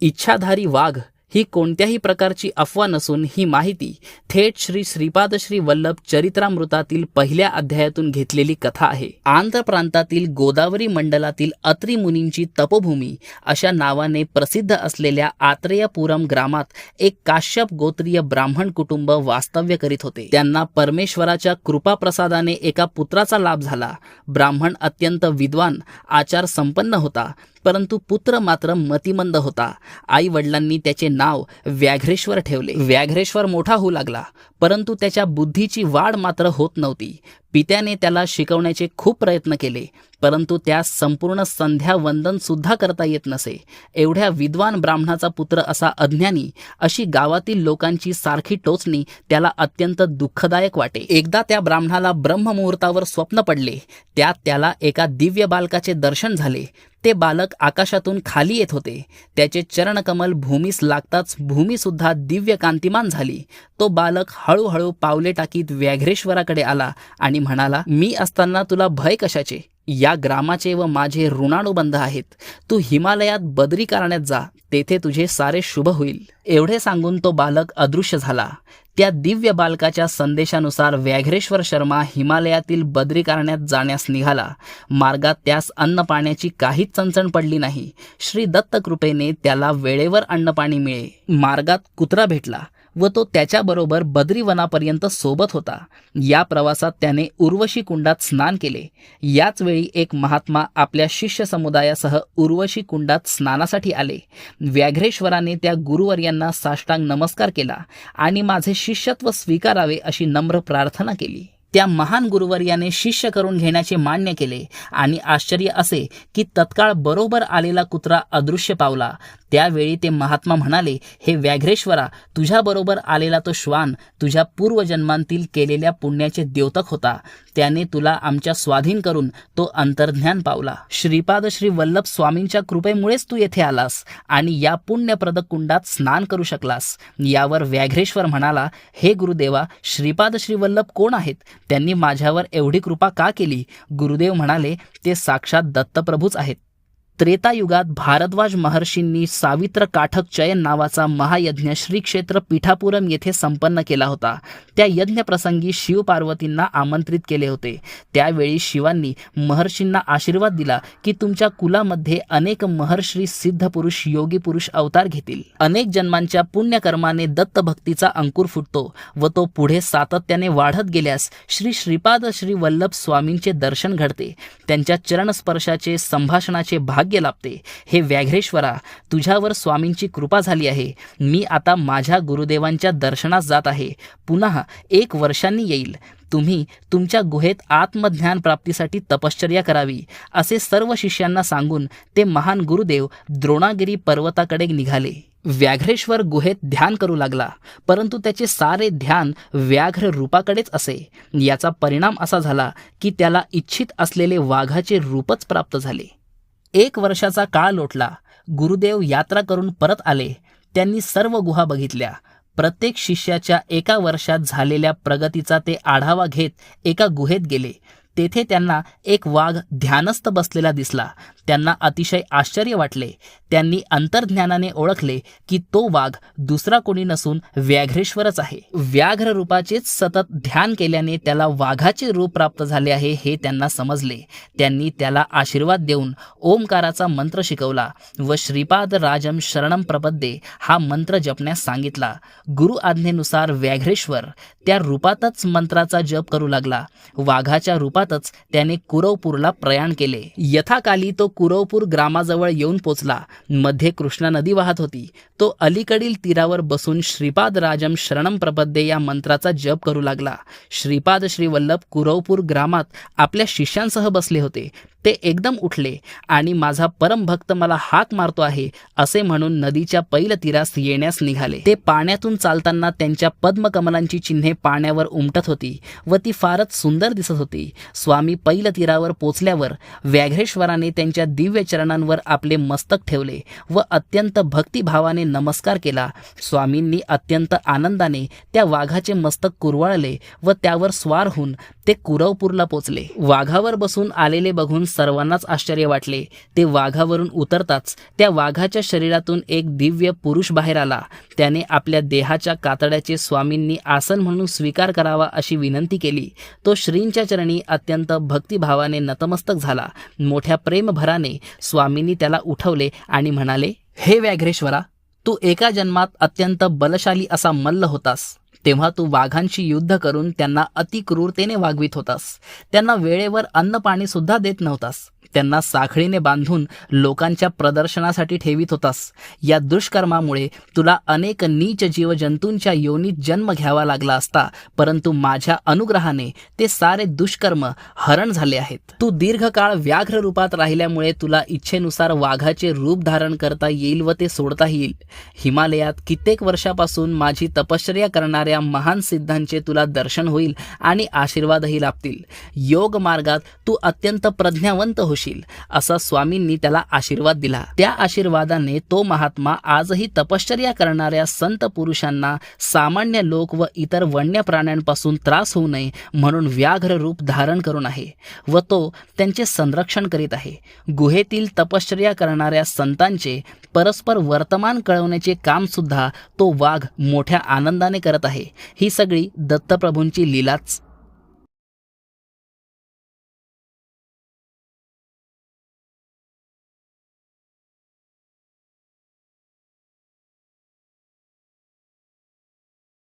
इच्छाधारी वाघ ही कोणत्याही प्रकारची अफवा नसून ही माहिती थेट श्री श्रीपाद श्री वल्लभ चरित्रामृतातील पहिल्या अध्यायातून घेतलेली कथा आहे. आंध्र प्रांतातील गोदावरी मंडलातील अत्री मुनींची तपोभूमी अशा नावाने प्रसिद्ध असलेल्या आत्रेयपुरम ग्रामात एक काश्यप गोत्रीय ब्राह्मण कुटुंब वास्तव्य करीत होते. त्यांना परमेश्वराच्या कृपाप्रसादाने एका पुत्राचा लाभ झाला. ब्राह्मण अत्यंत विद्वान आचार संपन्न होता. परंतु पुत्र मात्र मतिमंद होता. आई वडिलांनी त्याचे नाव व्याघ्रेश्वर ठेवले. व्याघ्रेश्वर मोठा होऊ लागला परंतु त्याच्या बुद्धीची वाढ मात्र होत नव्हती. पित्याने त्याला शिकवण्याचे खूप प्रयत्न केले परंतु त्यास संपूर्ण संध्या वंदन सुद्धा करता येत नसे. एवढ्या विद्वान ब्राह्मणाचा पुत्र असा अज्ञानी अशी गावातील लोकांची सारखी टोचणी त्याला अत्यंत दुःखदायक वाटे. एकदा त्या ब्राह्मणाला ब्रह्ममुहूर्तावर स्वप्न पडले त्यात त्याला एका दिव्य बालकाचे दर्शन झाले. ते बालक आकाशातून खाली येत होते. त्याचे चरणकमल भूमीस लागताच भूमीसुद्धा दिव्य कांतिमान झाली. तो बालक हळूहळू पावले टाकीत व्याघ्रेश्वराकडे आला आणि म्हणाला मी असताना तुला भय कशाचे? या ग्रामाचे व माझे ऋणानुबंध आहेत. तू हिमालयात बदरी करण्यात जा. तेथे तुझे सारे शुभ होईल. एवढे सांगून तो बालक अदृश्य झाला. त्या दिव्य बालकाच्या संदेशानुसार व्याघ्रेश्वर शर्मा हिमालयातील बदरी करण्यात जाण्यास निघाला. मार्गात त्यास अन्न पाण्याची काहीच चणचण पडली नाही. श्री दत्त कृपेने त्याला वेळेवर अन्न पाणी मिळे. मार्गात कुत्रा भेटला. व तो त्याच्याबरोबर बद्रीवनापर्यंत सोबत होता. या प्रवासात त्याने उर्वशी कुंडात स्नान केले. याच वेळी एक महात्मा आपल्या शिष्य समुदायासह उर्वशी कुंडात स्नानासाठी आले. व्याघ्रेश्वराने त्या गुरुवर्यांना साष्टांग नमस्कार केला आणि माझे शिष्यत्व स्वीकारावे अशी नम्र प्रार्थना केली. त्या महान गुरुवर्याने शिष्य करून घेण्याचे मान्य केले. आणि आश्चर्य असे की तत्काळ बरोबर आलेला कुत्रा अदृश्य पावला. त्यावेळी ते महात्मा म्हणाले हे व्याघ्रेश्वरा तुझ्याबरोबर आलेला तो श्वान तुझ्या पूर्वजन्मांतील केलेल्या पुण्याचे द्योतक होता. त्याने तुला आमच्या स्वाधीन करून तो अंतर्ज्ञान पावला. श्रीपाद श्री वल्लभ स्वामींच्या कृपेमुळेच तू येथे आलास आणि या पुण्यप्रद कुंडात स्नान करू शकलास. यावर व्याघ्रेश्वर म्हणाला हे गुरुदेवा श्रीपाद श्री वल्लभ कोण आहेत? त्यांनी माझ्यावर एवढी कृपा का केली? गुरुदेव म्हणाले ते साक्षात दत्तप्रभूच आहेत. त्रेतायुगात भारद्वाज महर्षींनी सावित्र काठक चयन नावाचा महायज्ञ श्रीक्षेत्र पीठापुरम येथे संपन्न केला होता. त्या यज्ञप्रसंगी शिव पार्वतींना आमंत्रित केले होते. त्यावेळी शिवांनी महर्षींना आशीर्वाद दिला की तुमच्या कुलामध्ये अनेक महर्षी सिद्ध पुरुष योगी पुरुष अवतार घेतील. अनेक जन्मांच्या पुण्यकर्माने दत्तभक्तीचा अंकुर फुटतो व तो पुढे सातत्याने वाढत गेल्यास श्री श्रीपाद श्री वल्लभ स्वामींचे दर्शन घडते. त्यांच्या चरणस्पर्शाचे संभाषणाचे भाग्य सौभाग्य लाभते. हे व्याघ्रेश्वरा तुझ्यावर स्वामींची कृपा झाली आहे. मी आता माझ्या गुरुदेवांच्या दर्शनास जात आहे. पुन्हा एक वर्षांनी येईल. तुम्ही तुमच्या गुहेत आत्मज्ञान प्राप्तीसाठी तपश्चर्या करावी. असे सर्व शिष्यांना सांगून ते महान गुरुदेव द्रोणागिरी पर्वताकडे निघाले. व्याघ्रेश्वर गुहेत ध्यान करू लागला. परंतु त्याचे सारे ध्यान व्याघ्र रूपाकडेच असे. याचा परिणाम असा झाला की त्याला इच्छित असलेले वाघाचे रूपच प्राप्त झाले. एक वर्षाचा काळ लोटला. गुरुदेव यात्रा करून परत आले. त्यांनी सर्व गुहा बघितल्या. प्रत्येक शिष्याच्या एका वर्षात झालेल्या प्रगतीचा ते आढावा घेत एका गुहेत गेले. तेथे त्यांना एक वाघ ध्यानस्थ बसलेला दिसला. त्यांना अतिशय आश्चर्य वाटले. त्यांनी अंतर्ज्ञानाने ओळखले की तो वाघ दुसरा कोणी नसून व्याघ्रेश्वरच आहे. व्याघ्र रूपाचेच सतत ध्यान केल्याने त्याला वाघाचे रूप प्राप्त झाले आहे हे त्यांना समजले. त्यांनी त्याला आशीर्वाद देऊन ओमकाराचा मंत्र शिकवला व श्रीपाद राजम शरणम प्रपद्ये हा मंत्र जपण्यास सांगितला. गुरु आज्ञेनुसार व्याघ्रेश्वर त्या रूपातच मंत्राचा जप करू लागला. वाघाच्या स्वरूपातच त्याने कुरवपूरला प्रयाण केले. यथाकाली तो कुरवपूर ग्रामाजवळ येऊन पोचला. मध्ये कृष्णा नदी वाहत होती. तो अलीकडील तीरावर बसून श्रीपाद राजम शरणम प्रपद्ये या मंत्राचा जप करू लागला. श्रीपाद श्रीवल्लभ कुरवपूर ग्रामात आपल्या शिष्यांसह बसले होते. ते एकदम उठले आणि माझा परमभक्त मला हाक मारतो आहे असे म्हणून नदीच्या पैल तीरास येण्यास निघाले. ते पाण्यातून चालताना त्यांच्या पद्मकमलांची चिन्हे पाण्यावर उमटत होती व ती फारच सुंदर दिसत होती. स्वामी पैल तीरावर पोचल्यावर व्याघ्रेश्वराने त्यांच्या दिव्य चरणांवर आपले मस्तक ठेवले व अत्यंत भक्तिभावाने नमस्कार केला. स्वामींनी अत्यंत आनंदाने त्या वाघाचे मस्तक कुरवाळले व त्यावर स्वार होऊन ते कुरवपूरला पोचले. वाघावर बसून आलेले बघून सर्वांनाच आश्चर्य वाटले. ते वाघावरून उतरताच त्या वाघाच्या शरीरातून एक दिव्य पुरुष बाहेर आला. त्याने आपल्या देहाच्या कातड्याचे स्वामींनी आसन म्हणून स्वीकार करावा अशी विनंती केली. तो श्रींच्या चरणी अत्यंत भक्तिभावाने नतमस्तक झाला. मोठ्या प्रेमभराने स्वामींनी त्याला उठवले आणि म्हणाले हे व्याघ्रेश्वरा तू एका जन्मात अत्यंत बलशाली असा मल्ल होतास. तेव्हा तू वाघांशी युद्ध करून त्यांना अतिक्रूरतेने वागवित होतास. त्यांना वेळेवर अन्न पाणी सुद्धा देत नव्हतास. त्यांना साखळीने बांधून लोकांच्या प्रदर्शनासाठी ठेवित होतास. या दुष्कर्मामुळे तुला अनेक नीच जीवजंतूंच्या योनीत जन्म घ्यावा लागला असता परंतु माझ्या अनुग्रहाने ते सारे दुष्कर्म हरण झाले आहेत. तू दीर्घकाळ व्याघ्र रूपात राहिल्यामुळे तुला इच्छेनुसार वाघाचे रूप धारण करता येईल व ते सोडता येईल. हिमालयात कित्येक वर्षापासून माझी तपश्चर्या करणाऱ्या महान सिद्धांचे तुला दर्शन होईल आणि आशीर्वादही लाभतील. योग मार्गात तू अत्यंत प्रज्ञावंत होशील असा स्वामींनी त्याला आशीर्वाद दिला. त्या आशीर्वादाने तो महात्मा आजही तपश्चर्या करणाऱ्या संत पुरुषांना सामान्य लोक व इतर वन्य प्राण्यांपासून त्रास होऊ नये म्हणून व्याघ्र रूप धारण करून आहे व तो त्यांचे संरक्षण करीत आहे. गुहेतील तपश्चर्या करणाऱ्या संतांचे परस्पर वर्तमान कळवण्याचे काम सुद्धा तो वाघ मोठ्या आनंदाने करत आहे. ही सगळी दत्तप्रभूंची लीलाच